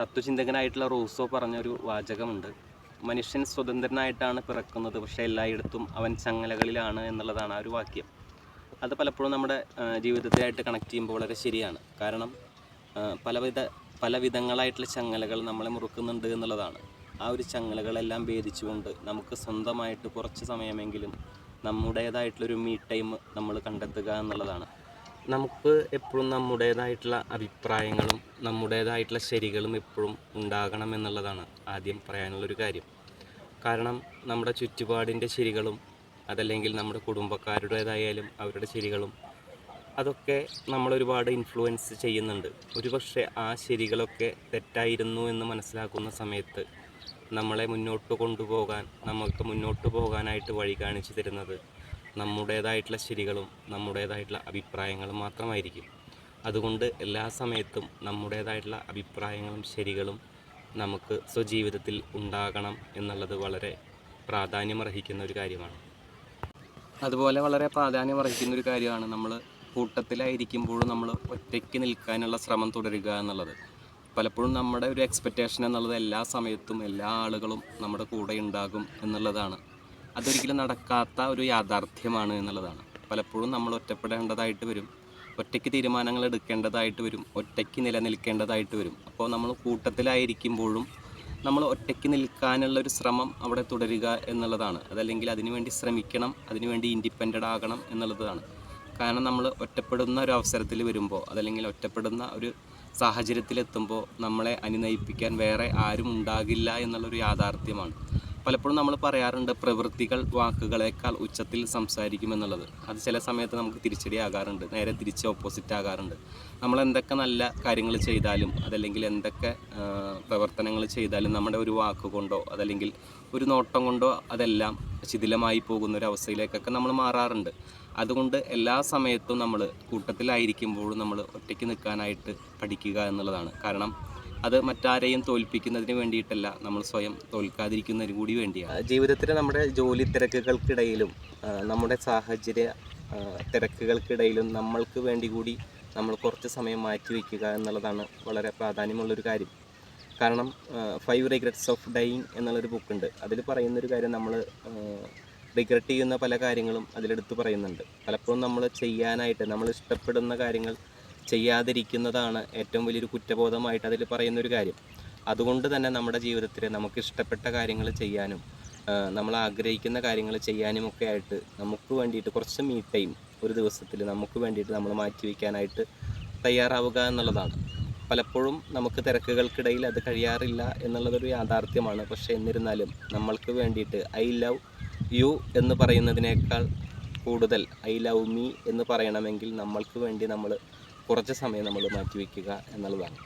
തത്വചിന്തകനായിട്ടുള്ള Rousseau പറഞ്ഞൊരു വാചകമുണ്ട്. മനുഷ്യൻ സ്വതന്ത്രനായിട്ടാണ് പിറക്കുന്നത് പക്ഷേ എല്ലായിടത്തും അവൻ ചങ്ങലകളിലാണ് എന്നുള്ളതാണ് ആ ഒരു വാക്യം. അത് പലപ്പോഴും നമ്മുടെ ജീവിതത്തിലായിട്ട് കണക്ട് ചെയ്യുമ്പോൾ വളരെ ശരിയാണ്. കാരണം പലവിധ പല വിധങ്ങളായിട്ടുള്ള ചങ്ങലകൾ നമ്മളെ മുറുക്കുന്നുണ്ട് എന്നുള്ളതാണ്. ആ ഒരു ചങ്ങലകളെല്ലാം ഭേദിച്ചുകൊണ്ട് നമുക്ക് സ്വന്തമായിട്ട് കുറച്ച് സമയമെങ്കിലും നമ്മുടേതായിട്ടുള്ളൊരു മീ ടൈം നമ്മൾ കണ്ടെത്തുക എന്നുള്ളതാണ്. നമുക്ക് എപ്പോഴും നമ്മുടേതായിട്ടുള്ള അഭിപ്രായങ്ങളും നമ്മുടേതായിട്ടുള്ള ശരികളും എപ്പോഴും ഉണ്ടാകണം എന്നുള്ളതാണ് ആദ്യം പറയാനുള്ളൊരു കാര്യം. കാരണം നമ്മുടെ ചുറ്റുപാടിന്റെ ശരികളും അതല്ലെങ്കിൽ നമ്മുടെ കുടുംബക്കാരുടേതായാലും അവരുടെ ശരികളും അതൊക്കെ നമ്മളൊരുപാട് ഇൻഫ്ലുവൻസ് ചെയ്യുന്നുണ്ട്. ഒരുപക്ഷെ ആ ശരികളൊക്കെ തെറ്റായിരുന്നു എന്ന് മനസ്സിലാക്കുന്ന സമയത്ത് നമ്മളെ മുന്നോട്ട് കൊണ്ടുപോകാൻ നമുക്ക് മുന്നോട്ട് പോകാനായിട്ട് വഴി കാണിച്ചു തരുന്നത് നമ്മുടേതായിട്ടുള്ള ശരികളും നമ്മുടേതായിട്ടുള്ള അഭിപ്രായങ്ങളും മാത്രമായിരിക്കും. അതുകൊണ്ട് എല്ലാ സമയത്തും നമ്മുടേതായിട്ടുള്ള അഭിപ്രായങ്ങളും ശരികളും നമുക്ക് സ്വജീവിതത്തിൽ ഉണ്ടാകണം എന്നുള്ളത് വളരെ പ്രാധാന്യമർഹിക്കുന്ന ഒരു കാര്യമാണ്. അതുപോലെ വളരെ പ്രാധാന്യം അർഹിക്കുന്ന ഒരു കാര്യമാണ് നമ്മൾ കൂട്ടത്തിലായിരിക്കുമ്പോഴും നമ്മൾ ഒറ്റയ്ക്ക് നിൽക്കാനുള്ള ശ്രമം തുടരുക എന്നുള്ളത്. പലപ്പോഴും നമ്മുടെ ഒരു എക്സ്പെക്റ്റേഷൻ എന്നുള്ളത് എല്ലാ സമയത്തും എല്ലാ ആളുകളും നമ്മുടെ കൂടെ ഉണ്ടാകും എന്നുള്ളതാണ്. അതൊരിക്കലും നടക്കാത്ത ഒരു യാഥാർത്ഥ്യമാണ് എന്നുള്ളതാണ്. പലപ്പോഴും നമ്മൾ ഒറ്റപ്പെടേണ്ടതായിട്ട് വരും. ഒറ്റയ്ക്ക് തീരുമാനങ്ങൾ എടുക്കേണ്ടതായിട്ട് വരും. ഒറ്റയ്ക്ക് നിലനിൽക്കേണ്ടതായിട്ട് വരും. അപ്പോൾ നമ്മൾ കൂട്ടത്തിലായിരിക്കുമ്പോഴും നമ്മൾ ഒറ്റയ്ക്ക് നിൽക്കാനുള്ള ഒരു ശ്രമം അവിടെ തുടരുക എന്നുള്ളതാണ്. അതല്ലെങ്കിൽ അതിനുവേണ്ടി ശ്രമിക്കണം അതിനുവേണ്ടി ഇൻഡിപെൻഡന്റ് ആകണം എന്നുള്ളതാണ്. കാരണം നമ്മൾ ഒറ്റപ്പെടുന്ന ഒരു അവസരത്തിൽ വരുമ്പോൾ അതല്ലെങ്കിൽ ഒറ്റപ്പെടുന്ന ഒരു സാഹചര്യത്തിലെത്തുമ്പോൾ നമ്മളെ അനുനയിപ്പിക്കാൻ വേറെ ആരും ഉണ്ടാകില്ല എന്നുള്ളൊരു യാഥാർത്ഥ്യമാണ്. പലപ്പോഴും നമ്മൾ പറയാറുണ്ട് പ്രവൃത്തികൾ വാക്കുകളേക്കാൾ ഉച്ചത്തിൽ സംസാരിക്കുമെന്നുള്ളത്. അത് ചില സമയത്ത് നമുക്ക് തിരിച്ചടിയാകാറുണ്ട്. നേരെ തിരിച്ച് ഓപ്പോസിറ്റ് ആകാറുണ്ട്. നമ്മൾ എന്തൊക്കെ നല്ല കാര്യങ്ങൾ ചെയ്താലും അതല്ലെങ്കിൽ എന്തൊക്കെ പ്രവർത്തനങ്ങൾ ചെയ്താലും നമ്മുടെ ഒരു വാക്കുകൊണ്ടോ അതല്ലെങ്കിൽ ഒരു നോട്ടം കൊണ്ടോ അതെല്ലാം ശിഥിലമായി പോകുന്ന ഒരു അവസ്ഥയിലേക്കൊക്കെ നമ്മൾ മാറാറുണ്ട്. അതുകൊണ്ട് എല്ലാ സമയത്തും നമ്മൾ കൂട്ടത്തിലായിരിക്കുമ്പോഴും നമ്മൾ ഒറ്റയ്ക്ക് നിൽക്കാനായിട്ട് പഠിക്കുക എന്നുള്ളതാണ്. കാരണം അത് മറ്റാരെയും തോൽപ്പിക്കുന്നതിന് വേണ്ടിയിട്ടല്ല നമ്മൾ സ്വയം തോൽക്കാതിരിക്കുന്നതിന് കൂടി വേണ്ടിയാണ്. ജീവിതത്തിൽ നമ്മുടെ ജോലി തിരക്കുകൾക്കിടയിലും നമ്മുടെ സാഹചര്യ തിരക്കുകൾക്കിടയിലും നമ്മൾക്ക് വേണ്ടി കൂടി നമ്മൾ കുറച്ച് സമയം മാറ്റി വയ്ക്കുക എന്നുള്ളതാണ് വളരെ പ്രാധാന്യമുള്ളൊരു കാര്യം. കാരണം ഫൈവ് റിഗ്രറ്റ്സ് ഓഫ് ഡൈയിങ് എന്നുള്ളൊരു ബുക്കുണ്ട്. അതിൽ പറയുന്നൊരു കാര്യം നമ്മൾ റിഗ്രറ്റ് ചെയ്യുന്ന പല കാര്യങ്ങളും അതിലെടുത്ത് പറയുന്നുണ്ട്. പലപ്പോഴും നമ്മൾ ചെയ്യാനായിട്ട് നമ്മൾ ഇഷ്ടപ്പെടുന്ന കാര്യങ്ങൾ ചെയ്യാതിരിക്കുന്നതാണ് ഏറ്റവും വലിയൊരു കുറ്റബോധമായിട്ട് അതിൽ പറയുന്നൊരു കാര്യം. അതുകൊണ്ട് തന്നെ നമ്മുടെ ജീവിതത്തിൽ നമുക്ക് ഇഷ്ടപ്പെട്ട കാര്യങ്ങൾ ചെയ്യാനും നമ്മൾ ആഗ്രഹിക്കുന്ന കാര്യങ്ങൾ ചെയ്യാനും ഒക്കെ ആയിട്ട് നമുക്ക് വേണ്ടിയിട്ട് കുറച്ച് മീ ടൈം ഒരു ദിവസത്തിൽ നമുക്ക് വേണ്ടിയിട്ട് നമ്മൾ മാറ്റി വയ്ക്കാനായിട്ട് തയ്യാറാവുക എന്നുള്ളതാണ്. പലപ്പോഴും നമുക്ക് തിരക്കുകൾക്കിടയിൽ അത് കഴിയാറില്ല എന്നുള്ളതൊരു യാഥാർത്ഥ്യമാണ്. പക്ഷേ എന്നിരുന്നാലും നമ്മൾക്ക് വേണ്ടിയിട്ട് ഐ ലവ് യു എന്ന് പറയുന്നതിനേക്കാൾ കൂടുതൽ ഐ ലവ് മീ എന്ന് പറയണമെങ്കിൽ നമ്മൾക്ക് വേണ്ടി നമ്മൾ കുറച്ച് സമയം നമ്മൾ മാറ്റി വയ്ക്കുക എന്നുള്ളതാണ്.